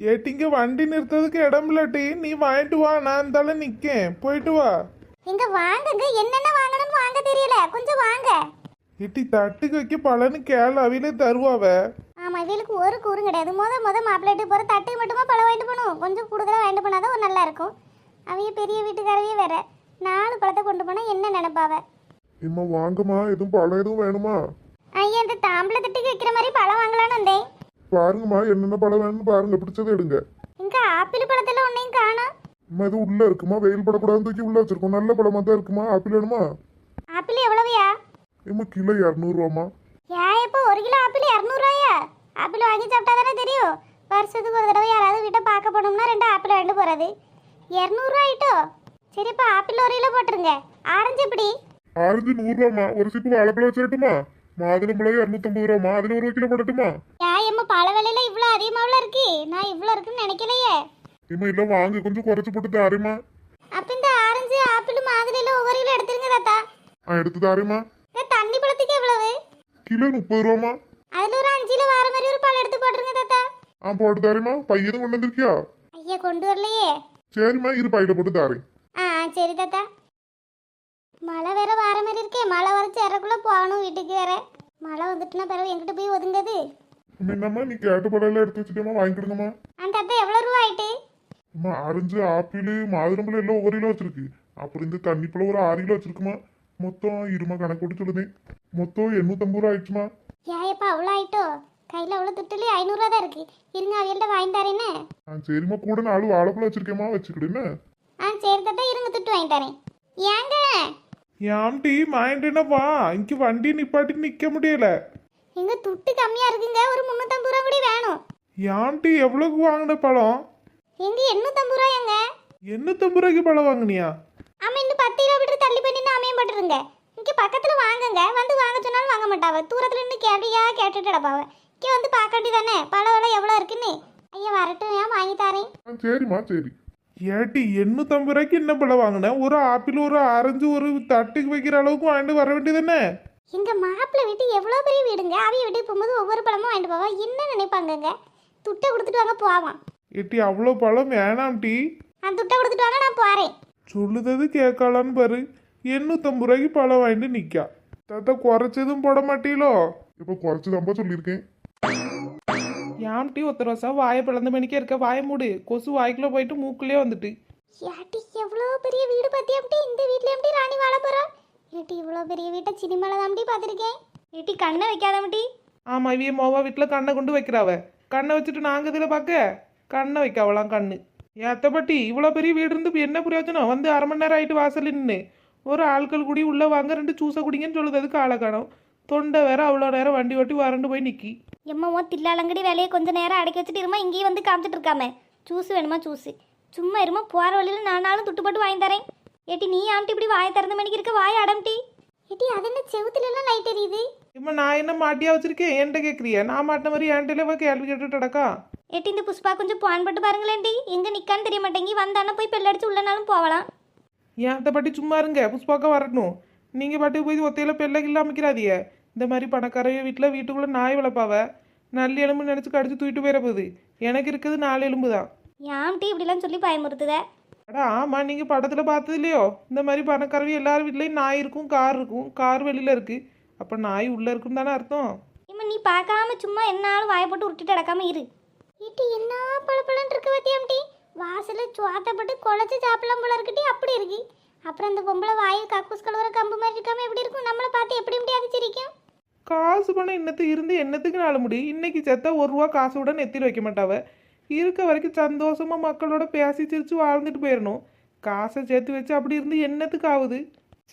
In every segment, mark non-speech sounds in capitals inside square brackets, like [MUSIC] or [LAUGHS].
ஏட்டிங்க வண்டி நிறுத்ததுக்கு இடம் இல்லாட்டி நீ வாங்கிட்டு வா நான் இருந்தாலும் நிக்கேன். போயிட்டு வா. இங்க வாங்குங்க. என்னென்ன வாங்கணும்னு வாங்க தெரியல. கொஞ்சம் வாங்க. ஏட்டி தட்டுக்கு வைக்க பழனு கேள் அவிலே தருவாவ. ஆமா இவளுக்கு ஒரு கூறும் கிடையாது. முத முத மாப்பிள்ளைட்டு போற தட்டு மட்டுமா பழம் வாங்கிட்டு போகணும்? கொஞ்சம் கூடுதலா வாங்கிட்டு போனாதான் ஒரு நல்லா இருக்கும். அவைய பெரிய வீட்டுக்காரவே வேற. நாலு பழத்தை கொண்டு போனா என்ன நினைப்பாவ? இம்மா வாங்கம்மா. எதுவும் பழம் எதுவும் வேணுமா? ஐயா இந்த தாம்பளை தட்டுக்கு வைக்கிற மாதிரி பழம் வாங்கலாம்னு வந்தேன். பாருங்கம்மா என்னென்ன பழம் வேணும்னு பாருங்க பிடிச்சது எடுங்க. இங்க ஆப்பிள் பழத்துல ஒன்னையும் காணோம். அம்மா இது உள்ள இருக்குமா? வெயில் படக்கூடாதுன்னு தூக்கி உள்ள வச்சிருக்கோம். நல்ல பழமா தான் இருக்குமா? ஆப்பிள் வேணுமா? ஆப்பிள் எவ்வளவுயா? இம்மா கிலோ இரநூறுவாம்மா. ஏன் இப்போ ஒரு கிலோ ஆப்பிள் இரநூறுவாயா? ஆப்பிள் வாங்கி சாப்பிட்டா தானே தெரியும். வருஷத்துக்கு ஒரு தடவை யாராவது வீட்டை பார்க்க போனோம்னா ரெண்டு ஆப்பிள் வாங்கிட்டு போறது. இரநூறுவா ஆயிட்டோ? சரி இப்போ ஆப்பிள் ஒரு கிலோ போட்டுருங்க. ஆரஞ்சு எப்படி? ஆரஞ்சு நூறுரூவாம்மா ஒரு சிப்பு வாழைப்பழம் வச்சிடட்டுமா மாதுளம்பழம் இரநூத்தம்பது ரூபாம்மா. அதில் ஒரு கிலோ போடட்டுமா? பழ விலையில இவ்வளோ அதிகமாவில் இருக்கு? நான் இவ்வளோ இருக்குன்னு நினைக்கலையே. இம்மா இல்லை வாங்க. கொஞ்சம் குறைச்சி போட்டு தாரேம்மா. அப்போ இந்த ஆரஞ்சு ஆப்பிள் மாதிரில ஒவ்வொரு கிலோ எடுத்துருங்க தாத்தா. ஆ எடுத்து தாரேம்மா. இந்த தண்ணி பழத்துக்கு எவ்வளவு? கிலோ முப்பது ரூபாம்மா. அதில் ஒரு அஞ்சு கிலோ வர மாதிரி ஒரு பழம் எடுத்து போட்டுருங்க தாத்தா. ஆ போட்டு தாரேம்மா. பையனும் கொண்டு வந்திருக்கியா? ஐயா கொண்டு வரலையே. சரிம்மா இரு பையில போட்டு தாரேன். ஆ சரி தாத்தா. மழை வேற வர மாதிரி இருக்கே. மழை வர சேரக்குள்ள போகணும் வீட்டுக்கு வேற. மழை வந்துட்டுனா பிறகு எங்கிட்ட போய் ஒதுங்குது. என்னம்மா நீ கேட்ட எல்லாம் எடுத்து வச்சுட்டேம்மா வாங்கிக்கிடுங்கம்மா அந்த தாத்தா எவ்வளோ ரூபா ஆயிட்டு அம்மா ஆரஞ்சு ஆப்பிள் மாதுளம்பழம் எல்லாம் ஒவ்வொரு கிலோ வச்சிருக்கு அப்புறம் இந்த தண்ணி பழம் ஒரு ஆறு கிலோ வச்சிருக்குமா மொத்தம் இருமா கணக்கு போட்டு சொல்லுதேன் மொத்தம் எண்ணூத்தம்பது ரூபா ஆயிடுச்சுமா ஏப்பா அவ்வளோ ஆயிட்டோ கையில் அவ்வளோ துட்டுலயே ஐநூறுரூவா தான் இருக்கு இருங்க அவையில்ட்ட வாங்கி தரேன்னு ஆ சரிம்மா கூட நாலு வாழைப்பழம் வச்சிருக்கேம்மா வச்சுக்கிடு என்ன ஆ சரி தாத்தா இருங்க துட்டு வாங்கி தரேன் ஏங்க ஏம்டி மாயிட்டேனப்பா இங்க வண்டி நிப்பாட்டி நிக்க முடியல எங்க துட்டு கம்மியாக இருக்குங்க. ஒரு முந்நூற்றம்பது ரூபா கூட வேணும். ஏம்டி எவ்வளவுக்கு வாங்கின பழம்? எங்க எண்ணூற்றம்பது ரூபாயாங்க. எண்ணூத்தம்பது ரூபாய்க்கு பழம் வாங்கினியா? ஆமாம் இன்னும் பத்து கிலோமீட்டர் தள்ளி பண்ணினா அமையம் போட்டுருங்க இங்கே பக்கத்தில் வாங்குங்க. வந்து வாங்க சொன்னாலும் வாங்க மாட்டாவ. தூரத்தில் இருந்து கேட்டியா கேட்டுட்டு கிடப்பாவ. இங்கே வந்து பார்க்க வேண்டியதானே பழ விலை எவ்வளோ இருக்குன்னு? ஐயா வரட்டும். ஏன் வாங்கி தரேன். ஆ சரிம்மா சரி. ஏட்டி எண்ணூத்தம்பது ரூபாய்க்கு என்ன பழம் வாங்கின? ஒரு ஆப்பிள் ஒரு ஆரஞ்சு ஒரு தட்டுக்கு வைக்கிற அளவுக்கு வாங்கிட்டு வர வேண்டியதானே எங்க மாப்பிள்ளை வீட்டு எவ்வளோ பெரிய வீடுங்க? அவிய வீட்டுக்கு போகும்போது ஒவ்வொரு பழமும் வாங்கிட்டு போவா. என்ன நினைப்பாங்கங்க? துட்டை கொடுத்துட்டு வாங்க போவான். ஏட்டி அவ்வளோ பழம் வேணாம்டி நான் துட்டை கொடுத்துட்டு வாங்க நான் போகிறேன் சொல்லுதது கேட்கலான்னு பாரு. எண்ணூத்தம்பது ரூபாய்க்கு பழம் வாங்கிட்டு நிக்கா. தாத்தா குறைச்சதும் போட மாட்டீங்களோ இப்போ குறைச்சதாம்பா சொல்லியிருக்கேன். ஏன்ட்டி ஒருத்தர் வருஷா வாயை பிளந்த மணிக்கே இருக்க. வாயை மூடு. கொசு வாய்க்குள்ள போயிட்டு மூக்குள்ளே வந்துட்டு. ஏட்டி எவ்வளோ பெரிய வீடு பார்த்தியாம்டி இந்த வீட்டில் எப்படி ராணி வாழ போகிறா ஏட்டி இவ்வளோ பெரிய வீட்டை சினிமாவில் தான்டி பார்த்துருக்கேன். ஏட்டி கண்ணை வைக்காதம்டி ஆமா இவிய மோவா வீட்டில் கண்ணை கொண்டு வைக்கிறாவ. கண்ணை வச்சுட்டு நாங்கள் இதில் பார்க்க? கண்ணை வைக்காவலாம் கண்ணு. ஏத்தப்பட்டி இவ்வளோ பெரிய வீடு இருந்து என்ன பிரயோஜனம் வந்து அரை மணி நேரம் ஆயிட்டு வாசல் நின்று ஒரு ஆட்கள் கூடி உள்ளே வாங்க ரெண்டு ஜூஸை குடிங்கன்னு சொல்லுறதுக்கு ஆளை காணோம். தொண்டை வேற அவ்வளோ நேரம் வண்டி ஓட்டி வறண்டு போய் நிக்கி. எம்மோ தில்லாலங்கடி வேலையை கொஞ்ச நேரம் அடக்கி வச்சுட்டு இருமா இங்கேயும் வந்து காமிச்சிட்டு இருக்காம. ஜூஸ் வேணுமா ஜூஸ் சும்மா இருமா போகிற வழியில் நானாலும் துட்டுப்பட்டு வாங்கி தரேன். ஏட்டி நீ ஆம்டி இப்படி வாயை திறந்த மணிக்கு இருக்க வாய் அடம்டி. ஏட்டி அது என்ன செவுத்துல எல்லாம் லைட் எரியுது? இம்மா நான் என்ன மாட்டியா வச்சிருக்கேன்? என்கிட்ட கேட்குறிய நான் மாட்டின மாதிரி என்கிட்ட கேள்வி கேட்டுட்டு அடக்கா ஏட்டி இந்த புஷ்பா கொஞ்சம் பான் பட்டு பாருங்களேன்டி எங்க நிக்கான்னு தெரிய மாட்டேங்கி வந்தானே போய் பெல்லடிச்சு உள்ளனாலும் போகலாம் ஏன் பாட்டி சும்மா இருங்க. புஷ்பாக்கா வரட்டும். நீங்கள் பாட்டுக்கு போய் ஒத்தையில் பெல்ல கில்ல அமைக்கிறாதிய இந்த மாதிரி பணக்காரைய வீட்டில் வீட்டுக்குள்ளே நாய் வளர்ப்பாவ? நல்ல எலும்பு நினச்சி கடிச்சு தூக்கிட்டு போயிட போகுது. எனக்கு இருக்குது நாலு எலும்பு தான் ஏம்டி இப்படிலாம் சொல்லி பயமுறுத்துத? அடா ஆமாம் நீங்கள் படத்தில் பார்த்தது இல்லையோ? இந்த மாதிரி பணக்காரவி எல்லார் வீட்லேயும் நாய் இருக்கும் கார் இருக்கும் கார் வெளியில் இருக்குது அப்போ நாய் உள்ளே இருக்கும் தானே அர்த்தம்? இம்மா நீ பார்க்காம சும்மா என்னாலும் வாயை போட்டு உருட்டிட்டு அடக்காம இரு. ஏட்டி என்ன பழப்பழம் இருக்கு பத்தியாம்டி வாசல்ல சுவாத்தப்பட்டு குழச்சி சாப்பிடலாம் போல இருக்குட்டி அப்படி இருக்கு. அப்புறம் அந்த பொம்பளை வாயை கக்கூஸ் கழுவுற கம்பு மாதிரி இருக்காம எப்படி இருக்கும்? நம்மளை பார்த்து எப்படி முடியாது சிரிக்கும்? காசு பணம் இன்னத்துக்கு இருந்து என்னத்துக்கு நாள முடியும் இன்னைக்கு செத்தா ஒரு ரூபா காசு விட நெத்தியில் வைக்க மாட்டாவ. இருக்க வரைக்கும் சந்தோஷமா மக்களோட பேசி சிரிச்சு வாழ்ந்துட்டு போயிடணும் காசை சேர்த்து வச்சு அப்படி இருந்து என்னத்துக்கு ஆகுது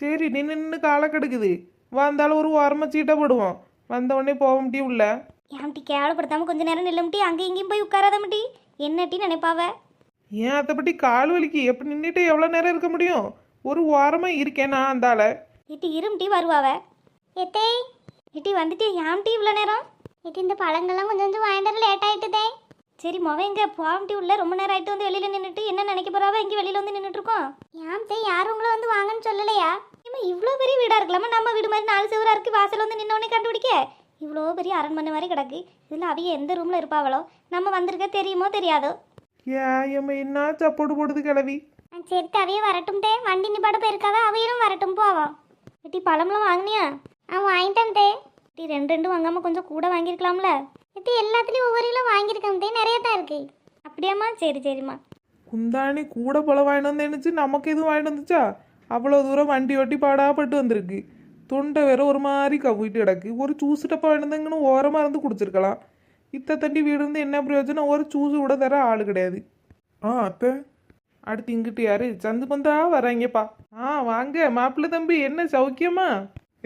சரி நின்று நின்று காலை கெடுக்குது. வந்தாலும் ஒரு ஓரமாக சீட்டை போடுவோம். வந்த உடனே போக முடியும் உள்ள ஏம்டி கேவலப்படுத்தாம கொஞ்ச நேரம் நில்லமுட்டி அங்கேயும் இங்கேயும் போய் உட்காராதமுட்டி என்னட்டி நினைப்பாவ? ஏன் அதை பற்றி கால் வலிக்கு. எப்படி நின்றுட்டு எவ்வளோ நேரம் இருக்க முடியும்? ஒரு ஓரமாக இருக்கேன் நான் அந்தால இட்டி இரும்டி வருவாவ? எத்தே இட்டி வந்துட்டு ஏம்டி இவ்வளோ நேரம்? இட்டி இந்த பழங்கள்லாம் கொஞ்சம் கொஞ்சம் வாங்கிட்டு லேட் ஆயிட்டுதே. சரி மொவ எங்க போம்டி உள்ள ரொம்ப நேரம் ஆயிட்டு வந்து வெளியில நின்றுட்டு என்ன நினைக்க போறாவ? இங்கே வெளியில வந்து நின்றுட்டு இருக்கோம் ஏன் தே யாரும் உங்களை வந்து வாங்கன்னு சொல்லலையா? இம்மா இவ்வளோ பெரிய வீடா இருக்கலாமா? நம்ம வீடு மாதிரி நாலு செவரா இருக்கு வாசல் வந்து நின்ன உடனே கண்டுபிடிக்க. இவ்வளோ பெரிய அரண்மனை மாதிரி கிடக்கு. இதில் அவிய எந்த ரூமில் இருப்பாவளோ? நம்ம வந்திருக்க தெரியுமோ தெரியாதோ? ஏன் என்ன சப்போடு போடுது கிளவி ஆ, சரி அவைய வரட்டும் தே. வண்டி நிப்பாட போயிருக்காவ? அவையும் வரட்டும் போவோம். எட்டி பழம்லாம் வாங்கினியா? ஆ வாங்கிட்டேன் தே. இப்படி ரெண்டு ரெண்டு வாங்காமல் கொஞ்சம் கூட வாங்கியிருக்கலாம்ல. எட்டி எல்லாத்துலேயும் ஒவ்வொரு கிலோ வாங்கியிருக்கேன் நிறைய தான் இருக்கு. அப்படியாம்மா? சரி சரிம்மா. குந்தாணி கூட பழம் வாங்கிட்டு வந்து நமக்கு எதுவும் வாங்கிட்டு வந்துச்சா? அவ்வளோ தூரம் வண்டி ஓட்டி பாடாப்பட்டு வந்திருக்கு. தொண்டை வேற ஒரு மாதிரி கவிட்டு கிடக்கு. ஒரு சூஸ் டப்பா வேணுந்தங்கன்னு ஓரமாக இருந்து குடிச்சிருக்கலாம். இத்தை தண்டி வீடு இருந்து என்ன பிரயோஜனம்? ஒரு சூஸ் கூட தர ஆள் கிடையாது. ஆ அத்தை. அடுத்து இங்கிட்டு யாரு? சந்து பந்தா வராங்கப்பா. ஆ வாங்க. மாப்பிள்ளை தம்பி என்ன சௌக்கியமா?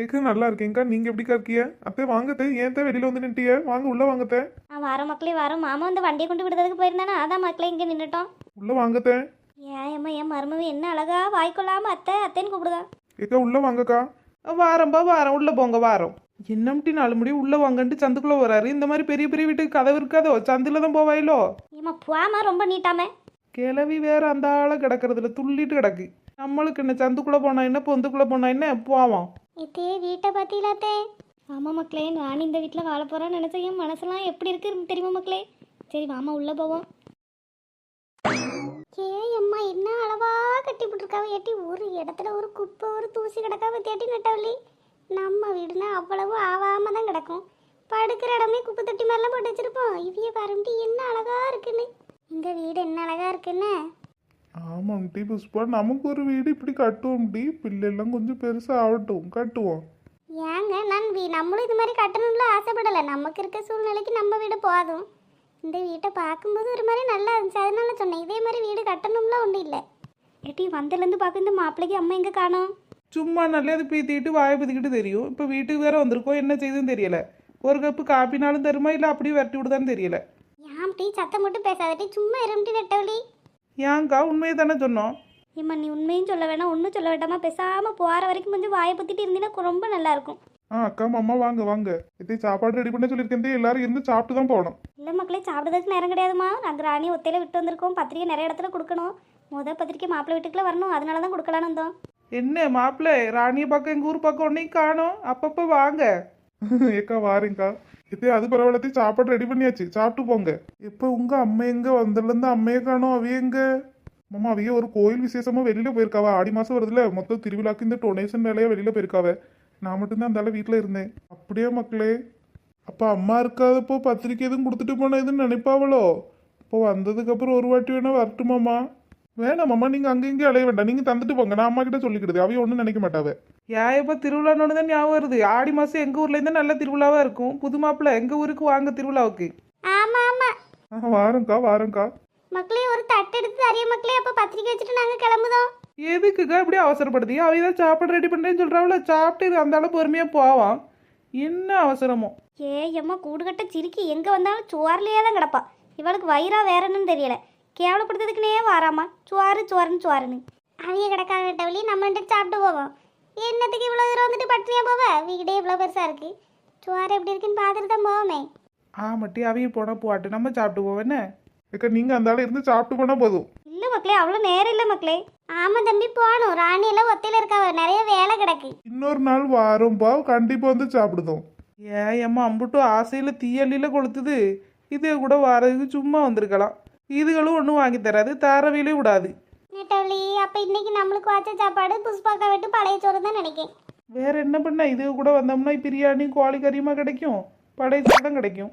ஏக்க நல்லா இருக்கேங்க்கா நீங்க எப்படிக்கா இருக்கீங்க? அத்தை வாங்கத்தே. ஏன் தே வெளியில வந்து நின்ட்டிய? வாங்க உள்ள வாங்கத்தே. ஆ வர மக்களே வரோம். மாமா வந்து வண்டியை கொண்டு விடுறதுக்கு போயிருந்தானே? அதான் மக்களே இங்கே நின்றுட்டோம் உள்ள வாங்கத்தே. ஏன் அம்மா என் மருமவி என்ன அழகா? வாய்க்கொள்ளாம அத்தை அத்தைன்னு கூப்பிடுதா? ஏக்கா உள்ள வாங்கக்கா. வாரம்பா வாரம் உள்ள போங்க வாரம். என்னம்டி நாலு முடி? உள்ள வாங்கன்ட்டு சந்துக்குள்ள வராரு இந்த மாதிரி பெரிய பெரிய வீட்டுக்கு கதவு இருக்காதோ? சந்துல தான் போவாயிலோ? ஏம்மா போமா ரொம்ப நீட்டாமே. கிளவி வேற அந்த ஆளை கிடக்கிறதுல துள்ளிட்டு கிடக்கு. நம்மளுக்கு என்ன சந்துக்குள்ள போனா என்ன பொந்துக்குள்ள போனா என்ன? போவோம். இதே வீட்டை பார்த்தீங்களாத்தே ஆமாம் மக்களே நான் இந்த வீட்டில் வாழ போகிறேன்னு நினச்சேன். என் மனசெல்லாம் எப்படி இருக்கு தெரியுமா மக்களே? சரி வாமா உள்ளே போவோம். ஏ அம்மா என்ன அளவா கட்டி போட்டிருக்காவ? ஏட்டி ஒரு இடத்துல ஒரு குப்பை ஒரு தூசி கிடக்காவ? தேட்டி நட்டவள்ளி நம்ம வீடுனா அவ்வளவு ஆவாம தான் கிடக்கும். படுக்கிற இடமே குப்பை தொட்டி மாதிரிலாம் போட்டு வச்சிருப்போம். இவைய பாரும்டி என்ன அழகா இருக்குன்னு. இந்த வீடு என்ன அழகா இருக்குன்னு? ஆமாம் டி புஷ்பா நமக்கு ஒரு வீடு இப்படி கட்டுவோம் டி பிள்ளைலாம் கொஞ்சம் பெருசா ஆகட்டும் கட்டுவோம். ஏங்க நான் வீ- நம்மளும் இது மாதிரி கட்டணும்ல ஆசைப்படலை. நமக்கு இருக்க சூழ்நிலைக்கு நம்ம வீடு போதும். இந்த வீட்டை பார்க்கும்போது ஒரு மாதிரி நல்லா இருந்துச்சு. அதனால சொன்னேன் இதே மாதிரி வீடு கட்டணும்ல ஒன்றும் இல்லை. ஏட்டி வந்ததுலேருந்து பார்க்க இந்த மாப்பிள்ளைக்கு அம்மா எங்கே காணோம்? சும்மா நல்லது பீத்திட்டு வாயை பத்திக்கிட்டு தெரியும். இப்போ வீட்டுக்கு வேற வந்திருக்கோம். என்ன செய்யுதுன்னு தெரியல. ஒரு கப்பு காப்பினாலும் தருமா? இல்லை அப்படியே விரட்டி விடுதான்னு தெரியல. ஏன் டீ சத்தம் மட்டும் பேசாதட்டி. சும்மா இருந்துட்டு நெட்டவழி. ஏன்க்கா உண்மையை தானே சொன்னோம். ஏம்மா நீ உண்மையும் சொல்ல வேணாம் ஒன்றும் சொல்ல வேண்டாமா பேசாமல் போகிற வரைக்கும் கொஞ்சம் வாயை பற்றிட்டு இருந்தீங்கன்னா ரொம்ப நல்லா இருக்கும். ஆ அக்கா மாமா வாங்க வாங்க. இதே சாப்பாடு ரெடி பண்ண சொல்லியிருக்கேன் எல்லாரும் இருந்து சாப்பிட்டு தான் போகணும். இல்லை மக்களே சாப்பிட்றதுக்கு நேரம் கிடையாதுமா நாங்கள் ராணி ஒத்தையில விட்டு வந்திருக்கோம். பத்திரிக்கை நிறைய இடத்துல கொடுக்கணும். முத பத்திரிக்கை மாப்பிள்ளை வீட்டுக்குள்ள வரணும். அதனால தான் கொடுக்கலான்னு வந்தோம். என்ன மாப்பிள்ளை? ராணிய பக்கம் எங்கள் ஊர் பக்கம் ஒன்றையும் காணோம். அப்பப்போ வாங்க. [LAUGHS] ஏக்கா வாரேங்க்கா இதே அது பரவாயில்லத்தையும் சாப்பாடு ரெடி பண்ணியாச்சு. சாப்பிட்டு போங்க. இப்போ உங்க அம்மா எங்க வந்துலேருந்து அம்மையை காணும் அவிய எங்க? மாமா அவிய ஒரு கோயில் விசேஷமா வெளியில போயிருக்காவா? ஆடி மாசம் வருதுல. மொத்தம் திருவிழாக்கு இந்த டொனேஷன் வேலையா வெளியில போயிருக்காவ. நான் மட்டும்தான் அந்த வீட்டில் இருந்தேன். அப்படியே மக்களே? அப்போ அம்மா இருக்காதப்போ பத்திரிக்கை எதுவும் கொடுத்துட்டு போனேன் எதுவும் நினைப்பாவளோ? இப்போ வந்ததுக்கப்புறம் ஒரு வாட்டி வேணா வரட்டுமாம்மா வேணாம் மாமா நீங்க அங்க இங்கே அலைய வேண்டாம். நீங்க தந்துட்டு போங்க. நான் அம்மா கிட்ட சொல்லிக்கிடுது அவைய ஒன்றும் நினைக்க மாட்டாவ. ஏன் இப்போ திருவிழான்னு தான் ஞாபகம் வருது. ஆடி மாதம் எங்கள் ஊர்லேருந்து நல்ல திருவிழாவாக இருக்கும். புது மாப்பிள்ளை எங்கள் ஊருக்கு வாங்க திருவிழாவுக்கு? ஆமாம் ஆமாம் ஆ வாரேங்க்கா வாரேங்க்கா மக்களே ஒரு தட்டு எடுத்து தரிய மக்களே. அப்போ பத்திரிக்கை வச்சுட்டு நாங்கள் கிளம்புதோம். எதுக்குக்கா இப்படி அவசரப்படுத்தி அவ தான் சாப்பாடு ரெடி பண்ணுறேன்னு சொல்கிறாவில சாப்பிட்டு இது அந்த அளவு பொறுமையாக போவான் என்ன அவசரமோ? ஏ எம்மா கூடுகட்ட சிரிக்கி எங்கே வந்தாலும் சுவார்லேயே தான் கிடப்பா. இவளுக்கு வயிறா வேற என்னன்னு தெரியல. கேவலப்படுத்துறதுக்குனே வாராமா? சுவாரு சுவாருன்னு சுவாருன்னு அவிய கிடக்காத டவுலி நம்ம வந்துட்டு சாப்பிட்டு போவோம். என்னத்துக்கு இவ்வளோ தூரம் வந்துட்டு பட்டினியா போவ? வீடே இவ்வளோ பெருசாக இருக்கு. சுவார் எப்படி இருக்குன்னு பார்த்துட்டு தான் போவோமே. ஆமாட்டி அவைய போனால் போட்டு நம்ம சாப்பிட்டு போவோம் என்ன? ஏக்கா நீங்க அந்த ஆளு இருந்து சாப்பிட்டு போனா போதும். இல்லை மக்களே அவ்வளோ நேரம் இல்லை மக்களே. ஆமாம் தம்பி போகணும். ராணி எல்லாம் ஒத்தையில் இருக்காவ. நிறைய வேலை கிடக்கு. இன்னொரு நாள் வாரோம்பா கண்டிப்பா வந்து சாப்பிடுதோம். ஏன் அம்மா அம்புட்டு ஆசையில் தீயள்ளியில் கொளுத்துது. இது கூட வாரதுக்கு சும்மா வந்திருக்கலாம். இதுகளும் ஒன்றும் வாங்கி தராது தாரவையிலே விடாது. நெட்டவழி அப்போ இன்னைக்கு நம்மளுக்கு வச்ச சாப்பாடு புஷ்பாக்கா விட்டு பழைய சோறு தான் நினைக்கேன். வேற என்ன பண்ண இது கூட வந்தோம்னா பிரியாணி கோழி கறியுமா கிடைக்கும்? பழைய சாதம் கிடைக்கும்.